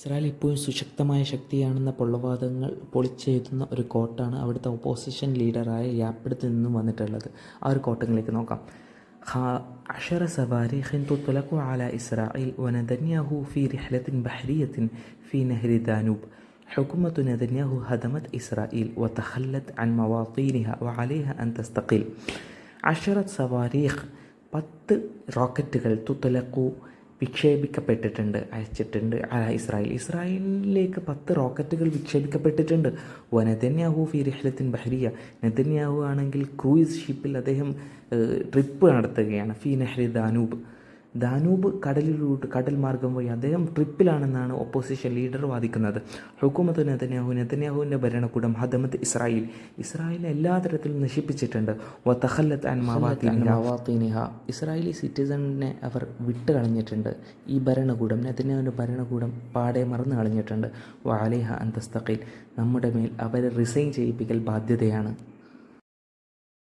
Israel ഇപ്പോഴും സുശക്തമായ ശക്തിയാണെന്ന പൊള്ളവാദങ്ങൾ പൊളിച്ചെഴുതുന്ന ഒരു കോട്ടാണ് അവിടുത്തെ ഒപ്പോസിഷൻ ലീഡറായ യാപ്പിടത്ത് നിന്നും വന്നിട്ടുള്ളത് ആ ഒരു കോട്ടങ്ങളിലേക്ക് നോക്കാം عشر صواريخ تطلق على إسرائيل ونتنياهو في رحلة بحرية في نهر دانوب حكومة نتنياهو هدمت إسرائيل وتخلت عن مواطنها وعليها أن تستقيل عشرة صواريخ പത്ത് റോക്കറ്റുകൾ തുത്തലക്കു വിക്ഷേപിക്കപ്പെട്ടിട്ടുണ്ട് അയച്ചിട്ടുണ്ട്. ഇസ്രായേൽ ഇസ്രായേലിലേക്ക് പത്ത് റോക്കറ്റുകൾ വിക്ഷേപിക്കപ്പെട്ടിട്ടുണ്ട്. വ നെതന്യാഹു ഫി ബഹരിയ. നെതന്യാഹു ആണെങ്കിൽ ക്രൂയിസ് ഷിപ്പിൽ അദ്ദേഹം ട്രിപ്പ് നടത്തുകയാണ്. ഫി നെഹ്രി ദാനൂബ്. ദാനൂബ് കടലിലൂട്ട് കടൽ മാർഗം വഴി അദ്ദേഹം ട്രിപ്പിലാണെന്നാണ് ഒപ്പോസിഷൻ ലീഡർ വാദിക്കുന്നത്. ഹുക്കുമത്ത് നെതന്യാഹു നെതന്യാഹുവിന്റെ ഭരണകൂടം ഹദമത്ത് ഇസ്രായേൽ. ഇസ്രായേലിനെ എല്ലാ തരത്തിലും നശിപ്പിച്ചിട്ടുണ്ട്. വത്തഹല്ലത്ത് ആൻഡ് മവാത്തീനിഹ. ഇസ്രായേലി സിറ്റിസണിനെ അവർ വിട്ട് കളഞ്ഞിട്ടുണ്ട് ഈ ഭരണകൂടം നെതന്യാഹുവിന്റെ ഭരണകൂടം പാടെ മറന്നു കളഞ്ഞിട്ടുണ്ട്. വാലേഹ അന്തസ്തഖീൽ നമ്മുടെ മേൽ അവരെ റിസൈൻ ചെയ്യിപ്പിക്കൽ ബാധ്യതയാണ്.